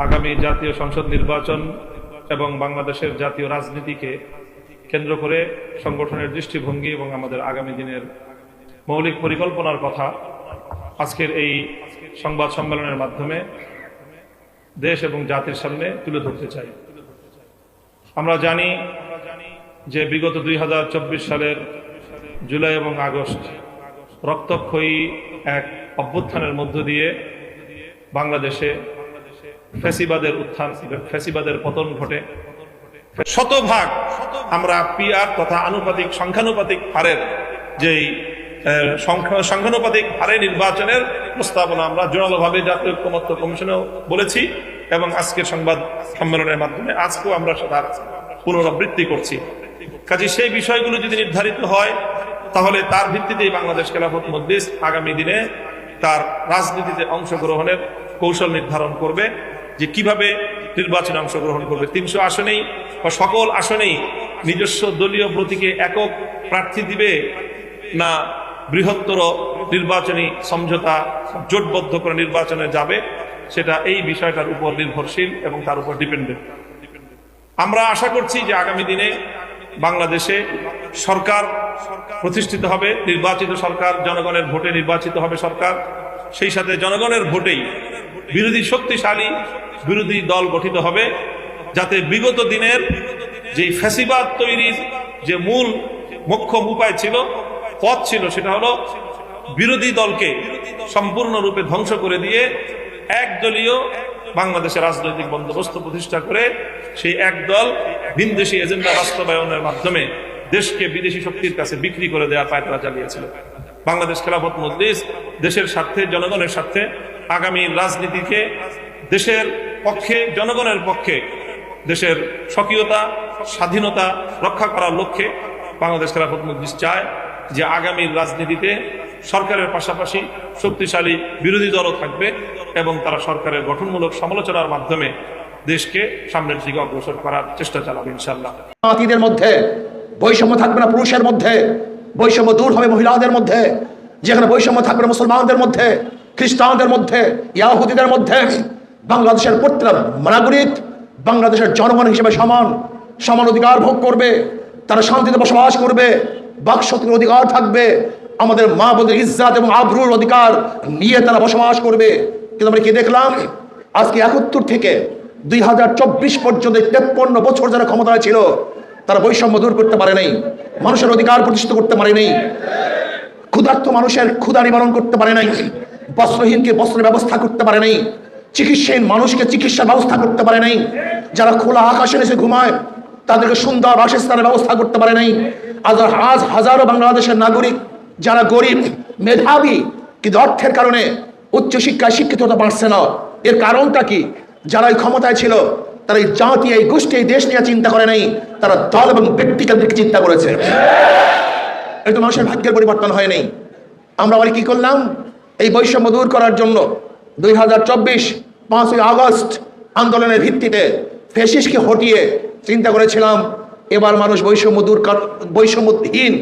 আগামী জাতীয় সংসদ নির্বাচন এবং বাংলাদেশের জাতীয় রাজনীতিকে কেন্দ্র করে সংগঠনের দৃষ্টিভঙ্গি এবং আমাদের আগামী দিনের মৌলিক পরিকল্পনার কথা আজকের এই সংবাদ সম্মেলনের মাধ্যমে দেশ এবং জাতির সামনে তুলে ধরতে চাই। আমরা জানি যে বিগত দুই হাজার চব্বিশ সালের জুলাই এবং আগস্ট রক্তক্ষয়ী এক অভ্যুত্থানের মধ্য দিয়ে বাংলাদেশে ফ্যাসিবাদের উত্থান ফ্যাসিবাদের পতন ঘটে। শতভাগ আমরা পিআর তথা আনুপাতিক, সংখ্যানুপাতিক হারের যেই সংখ্যানুপাতিক হারে নির্বাচনের প্রস্তাবনা আমরা জোরালোভাবে জাতীয় ঐক্যমত্য কমিশনেও বলেছি এবং আজকের সংবাদ সম্মেলনের মাধ্যমে আজকেও আমরা তার পুনরাবৃত্তি করছি। কাজে সেই বিষয়গুলো যদি নির্ধারিত হয়, তাহলে তার ভিত্তিতেই বাংলাদেশ খেলাফত মজলিস আগামী দিনে তার রাজনীতিতে অংশগ্রহণের কৌশল নির্ধারণ করবে। যে কীভাবে নির্বাচনে অংশগ্রহণ করবে। তিনশো আসনেই বা সকল আসনেই নিজস্ব দলীয় প্রতীকে একক প্রার্থী দিবে না বৃহত্তর নির্বাচনী সমঝোতা জোটবদ্ধ করে নির্বাচনে যাবে, সেটা এই বিষয়টার উপর নির্ভরশীল এবং তার উপর ডিপেন্ডেন্ট। আমরা আশা করছি যে আগামী দিনে বাংলাদেশে সরকার প্রতিষ্ঠিত হবে, নির্বাচিত সরকার, জনগণের ভোটে নির্বাচিত হবে সরকার। সেই সাথে জনগণের ভোটেই বিরোধী শক্তিশালী বিরোধী দল গঠিত হবে, যাতে বিগত দিনের যে ফ্যাসিবাদ তৈরির যে মূল মোক্ষম উপায় ছিল, পথ ছিল সেটা হলো বিরোধী দলকে সম্পূর্ণরূপে ধ্বংস করে দিয়ে একদলীয় বাংলাদেশের রাজনৈতিক বন্দোবস্ত প্রতিষ্ঠা করে সেই একদল ভিনদেশি এজেন্ডা বাস্তবায়নের মাধ্যমে দেশকে বিদেশি শক্তির কাছে বিক্রি করে দেওয়ার পায়তারা চালিয়েছিল। বাংলাদেশ খেলাফত মজলিস দেশের স্বার্থে, জনগণের স্বার্থে, আগামী রাজনীতিকে দেশের পক্ষে, জনগণের পক্ষে দেশের স্বকীয়তা, স্বাধীনতা রক্ষা করার লক্ষ্যে বাংলাদেশ খেলাফত মজলিস চায় যে আগামী রাজনীতিতে সরকারের পাশাপাশি শক্তিশালী বিরোধী দলও থাকবে এবং তারা সরকারের গঠনমূলক সমালোচনার মাধ্যমে দেশকে সামনের দিকে অগ্রসর করার চেষ্টা চালাবে ইনশাল্লাহ মধ্যে বৈষম্য থাকবে না পুরুষের মধ্যে। বৈষম্য দূর হবে মহিলাদের মধ্যে, যেখানে বৈষম্য থাকবে মুসলমানদের মধ্যে, খ্রিস্টানদের মধ্যে, ইয়াহুদিদের মধ্যে। বাংলাদেশের প্রত্যেক নাগরিক বাংলাদেশের জনগণ হিসেবে সমান সমান অধিকার ভোগ করবে, তারা শান্তিতে বসবাস করবে, বাকশক্তির অধিকার থাকবে, আমাদের মা বোনের ইজ্জাত এবং আবরুর অধিকার নিয়ে তারা বসবাস করবে। কিন্তু আমরা কি দেখলাম? আজকে একাত্তর থেকে দুই হাজার চব্বিশ পর্যন্ত তেপ্পন্ন বছর যারা ক্ষমতায় ছিল তারা বৈষম্য দূর করতে পারে নাই, মানুষের অধিকার প্রতিষ্ঠিত করতে পারে নাই, ক্ষুধার্ত মানুষের ক্ষুধা নিবারণ করতে পারে নাই, বস্ত্রহীনকে বস্ত্রের ব্যবস্থা করতে পারে নাই, চিকিৎসাহীন মানুষকে চিকিৎসার ব্যবস্থা করতে পারে নাই, যারা খোলা আকাশে এসে ঘুমায়, তাদেরকে সুন্দর বাসস্থানের ব্যবস্থা করতে পারে নাই, আজ আজ হাজারো বাংলাদেশের নাগরিক যারা গরিব, মেধাবী, কিন্তু অর্থের কারণে উচ্চশিক্ষায় শিক্ষিত হতে পারছে না, এর কারণটা কি? যারা এই ক্ষমতায় ছিল তারা এই জাতি, এই গোষ্ঠী, এই দেশ নিয়ে চিন্তা করে নাই। তারা দল এবং ব্যক্তিকেন্দ্রিক চিন্তা করেছে। তো মানুষের ভাগ্যের পরিবর্তন হয় নাই। আমরা আবার কি করলাম? এই বৈষম্য দূর করার জন্য দুই হাজার চব্বিশ পাঁচই আগস্ট আন্দোলনের ভিত্তিতে ফেসিসকে হটিয়ে চিন্তা করেছিলাম, এবার মানুষ বৈষম্য দূর বৈষম্যহীন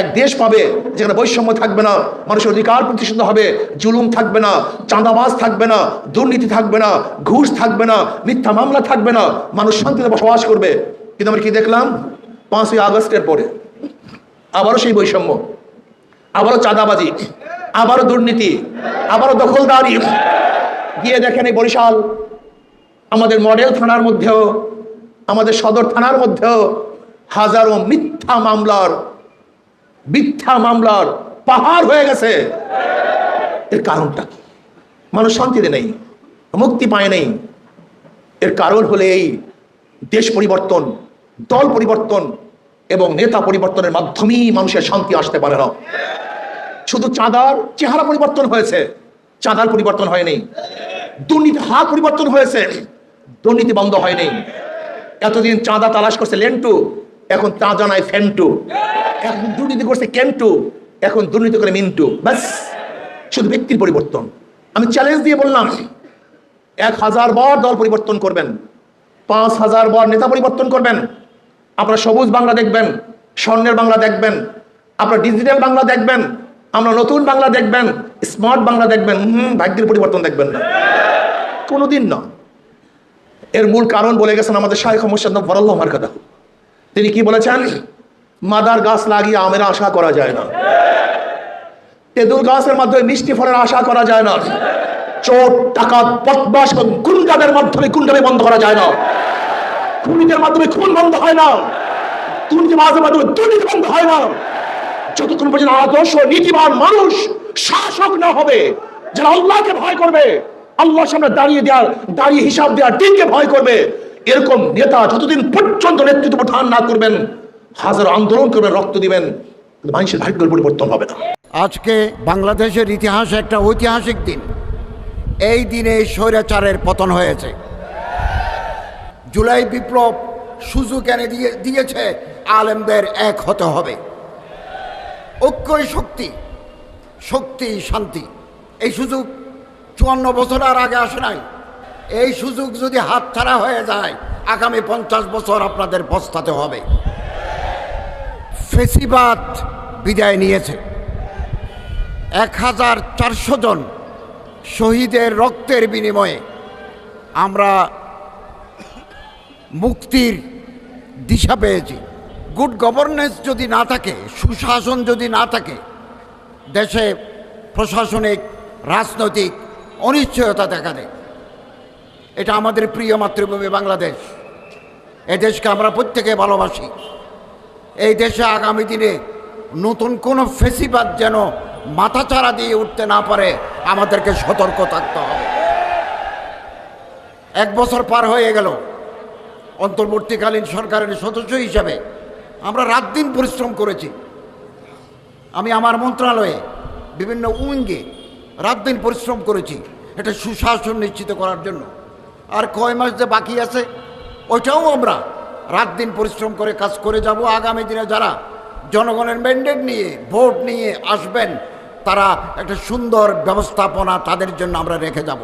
এক দেশ পাবে যেখানে বৈষম্য থাকবে না, মানুষের অধিকার প্রতিষ্ঠিত হবে, জুলুম থাকবে না, চাঁদাবাজ থাকবে না, দুর্নীতি থাকবে না, ঘুষ থাকবে না, মিথ্যা মামলা থাকবে না, মানুষ শান্তিতে বসবাস করবে। কিন্তু আমরা কি দেখলাম? পাঁচই আগস্টের পরে আবারও সেই বৈষম্য, আবারও চাঁদাবাজি, আবারও দুর্নীতি, আবারও দখলদারি। গিয়ে দেখেন এই বরিশাল, আমাদের মডেল থানার মধ্যেও, আমাদের সদর থানার মধ্যেও হাজারো মিথ্যা মামলার মিথ্যা মামলার পাহাড় হয়ে গেছে। এর কারণটা কি? মানুষ শান্তিতে নেই, মুক্তি পায় নেই। এর কারণ হলে এই দেশ পরিবর্তন, দল পরিবর্তন এবং নেতা পরিবর্তনের মাধ্যমেই মানুষের শান্তি আসতে পারে না। শুধু চাঁদার চেহারা পরিবর্তন হয়েছে, চাঁদার পরিবর্তন হয়নি। দুর্নীতি হার পরিবর্তন হয়েছে, দুর্নীতি বন্ধ হয়নি। এতদিন চাঁদা তালাশ করছে লেন্টু, এখন চাঁদা নাই ফেন্টু। এখন দুর্নীতি করছে কেন্টু? এখন দুর্নীতি করে মিন্টু। ব্যাস, শুধু ব্যক্তির পরিবর্তন। আমি চ্যালেঞ্জ দিয়ে বললাম, এক হাজার বার দল পরিবর্তন করবেন, পাঁচ হাজার বার নেতা পরিবর্তন করবেন, আপনারা সবুজ বাংলা দেখবেন, স্বর্ণের বাংলা দেখবেন, আপনারা ডিজিটাল বাংলা দেখবেন, আমরা নতুন বাংলা দেখবেন স্মার্ট বাংলা দেখবেন, হুম, ভাগ্যের পরিবর্তন দেখবেন না। কোনোদিন না। এর মূল কারণ বলে গেছেন আমাদের শাহেখ মোহাম্মদ বরাল্লাহ মার্কাদা তিনি কি বলেছেন? মাদার গাছ লাগিয়ে আমের আশা করা যায় না। তেঁতুল গাছের মাধ্যমে মিষ্টি ফলের আশা করা যায় না। চোট টাকা বদমাস গুন্ডাদের মাধ্যমে গুন্ডামি বন্ধ করা যায় না। খুনিদের মাধ্যমে খুন বন্ধ হয় না। দুর্নীতিবাজের মাধ্যমে দুর্নীতি বন্ধ হয় না। যতক্ষণ পর্যন্ত আদর্শ, নীতিবান মানুষ শাসক না হবে, যারা আল্লাহকে ভয় করবে, আল্লাহর সামনে দাঁড়িয়ে দেওয়ার, দাঁড়িয়ে হিসাব দেওয়ার দিনকে ভয় করবে, এরকম নেতা যতদিন পর্যন্ত নেতৃত্ব প্রধান না করবেন হাজার আন্দোলন করবেন রক্ত দিবেন মানুষের ভাগ্যের পরিবর্তন হবে না। আজকে বাংলাদেশের ইতিহাসে একটা ঐতিহাসিক দিন। এই দিনে স্বৈরাচারের পতন হয়েছে। জুলাই বিপ্লব সুযোগ এনে দিয়ে দিয়েছে, আলেমদের এক হতে হবে। ঐক্যই শক্তি শক্তি শান্তি। এই সুযোগ চুয়ান্ন বছর আর আগে আসে নাই। এই সুযোগ যদি হাতছাড়া হয়ে যায়, আগামী পঞ্চাশ বছর আপনাদের পস্তাতে হবে। ফেসিবাদ বিদায় নিয়েছে। এক হাজার চারশো জন শহীদের রক্তের বিনিময়ে আমরা মুক্তির দিশা পেয়েছি। গুড গভর্নেন্স যদি না থাকে, সুশাসন যদি না থাকে, দেশে প্রশাসনিক, রাজনৈতিক অনিশ্চয়তা দেখা দেয়। এটা আমাদের প্রিয় মাতৃভূমি বাংলাদেশ। এ দেশকে আমরা প্রত্যেকে ভালোবাসি। এই দেশে আগামী দিনে নতুন কোনো ফেসিবাদ যেন মাথাচাড়া দিয়ে উঠতে না পারে, আমাদেরকে সতর্ক থাকতে হবে। এক বছর পার হয়ে গেল। অন্তর্বর্তীকালীন সরকারের সদস্য হিসাবে আমরা রাত দিন পরিশ্রম করেছি। আমি আমার মন্ত্রণালয়ে বিভিন্ন উইঙ্গে রাত দিন পরিশ্রম করেছি, এটা সুশাসন নিশ্চিত করার জন্য। আর কয় মাস যে বাকি আছে, ওইটাও আমরা রাত দিন পরিশ্রম করে কাজ করে যাব। আগামী দিনে যারা জনগণের ম্যান্ডেট নিয়ে ভোট নিয়ে আসবেন, তারা একটা সুন্দর ব্যবস্থাপনা তাদের জন্য আমরা রেখে যাব।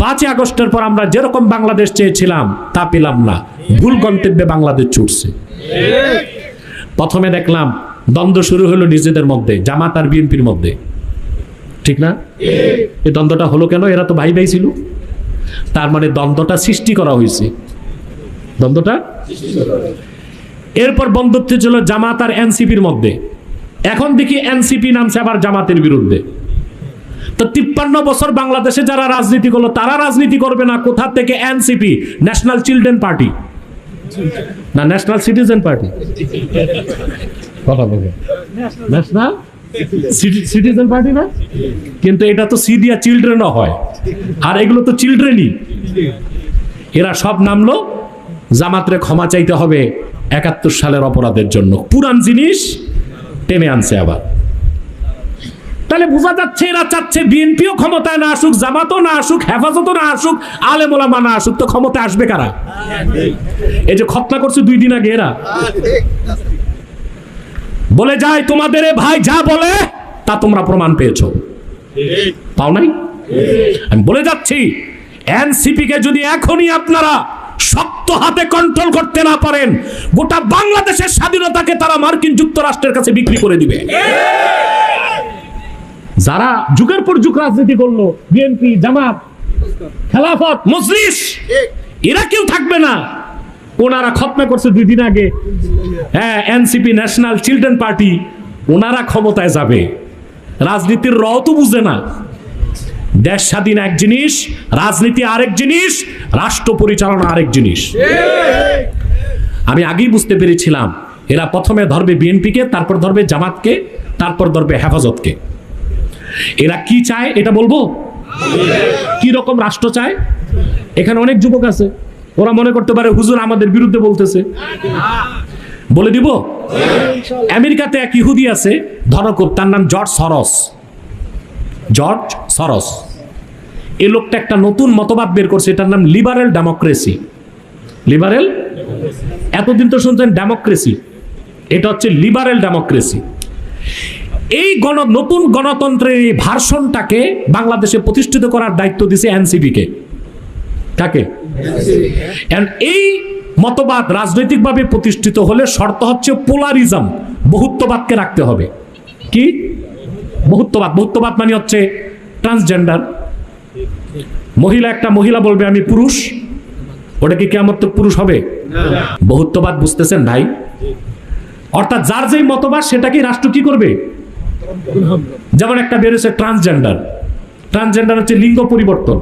পাঁচই আগস্টের পর আমরা যেরকম বাংলাদেশ চেয়েছিলাম, তা পেলাম না। ভুল গন্তব্যে বাংলাদেশ ছুটছে। প্রথমে দেখলাম, দ্বন্দ্ব শুরু হলো নিজেদের মধ্যে, জামাত আর বিএনপির মধ্যে। ঠিক না? এই দ্বন্দ্বটা হলো কেন? এরা তো ভাই ভাই ছিল। তার মানে দ্বন্দ্বটা সৃষ্টি করা হয়েছে। দ্বন্দ্বটা? এরপর বন্ধুত্ব ছিল জামাত আর এনসিপির মধ্যে। এখন দেখি এনসিপি নামছে আবার জামাতের বিরুদ্ধে। তো তিপ্পান্ন বছর বাংলাদেশে যারা রাজনীতি করল, তারা রাজনীতি করবে না, কোথা থেকে? এনসিপি ন্যাশনাল চিলড্রেন পার্টি না ন্যাশনাল সিটিজেন পার্টি কথা বলবে। ন্যাশনাল সিটিজেন পার্টি না? কিন্তু এটা তো সি দিয়া চিলড্রেনও হয়। আর এগুলো তো চিলড্রেনই। এরা সব নামলো জামাতরে ক্ষমা চাইতে হবে একাত্তর সালের অপরাধের জন্য। পুরান জিনিস টেনে আনছে আবার। তাহলে বোঝা যাচ্ছে এরা চাচ্ছে বিএনপিও ক্ষমতায় না আসুক, জামাতও না আসুক, হেফাজতও না আসুক আলেমোলামা না আসুক, তো ক্ষমতায় আসবে কারা? এই যে খতনা করছে দুই দিন আগে এরা। বলে যায় তোমাদের ভাই যা বলে, তা তোমরা প্রমাণ পেয়েছ। পাও নাই? আমি বলে যাচ্ছি, এনসিপি কে যদি এখনই আপনারা শক্ত হাতে কন্ট্রোল করতে না পারেন, গোটা বাংলাদেশের স্বাধীনতাকে তারা মার্কিন যুক্তরাষ্ট্রের কাছে বিক্রি করে দিবে। যারা যুগের পর যুগ রাজনীতি করল বিএনপি জামাত, খেলাফত, মজলিস, এরা কেউ থাকবে না। ওনারা খতনা করছে দুই দিন আগে। হ্যাঁ এনসিপি, ন্যাশনাল চিলড্রেন পার্টি, ওনারা ক্ষমতায় যাবে। রাজনীতির র তো বুঝে না। দেশ স্বাধীন এক জিনিস, রাজনীতি আরেক জিনিস, রাষ্ট্র পরিচালনা আরেক জিনিস। আমি আগেই বুঝতে পেরেছিলাম, এরা প্রথমে ধরবে বিএনপিকে, তারপর ধরবে জামাতকে, তারপর ধরবে হেফাজতকে। এরা কি চায় এটা বলব? কি রকম রাষ্ট্র চায়? এখানে অনেক যুবক আছে, ওরা মনে করতে পারে হুজুর আমাদের বিরুদ্ধে বলতেছে। বলে দিব? আমেরিকাতে এক ইহুদি আছে ধনকুব তার নাম জর্জ সরস। জর্জ সরস। এই লোকটা একটা নতুন মতবাদ বের করছে, এটার নাম লিবারেল ডেমোক্রেসি লিবারেল এতদিন তো শুনছেন ডেমোক্রেসি এটা হচ্ছে লিবারেল ডেমোক্রেসি এই গণ, নতুন গণতন্ত্রের এই ভার্সনটাকে বাংলাদেশে প্রতিষ্ঠিত করার দায়িত্ব দিছে এনসিপি কে কাকে এই মতবাদ রাজনৈতিকভাবে প্রতিষ্ঠিত হলে শর্ত হচ্ছে পোলারিজম বহুত্ববাদকে রাখতে হবে। কি? বহুত্ববাদ। বহুত্ববাদ মানে হচ্ছে ট্রান্সজেন্ডার মহিলা, একটা মহিলা বলবে, আমি পুরুষ। ওটা কি কেমন পুরুষ হবে? বহুত্ববাদ বুঝতেছেন ভাই? অর্থাৎ যার যেই মতবাদ সেটাকে রাষ্ট্র কি করবে? যেমন একটা বেরোছে ট্রান্সজেন্ডার। ট্রান্সজেন্ডার হচ্ছে লিঙ্গ পরিবর্তন।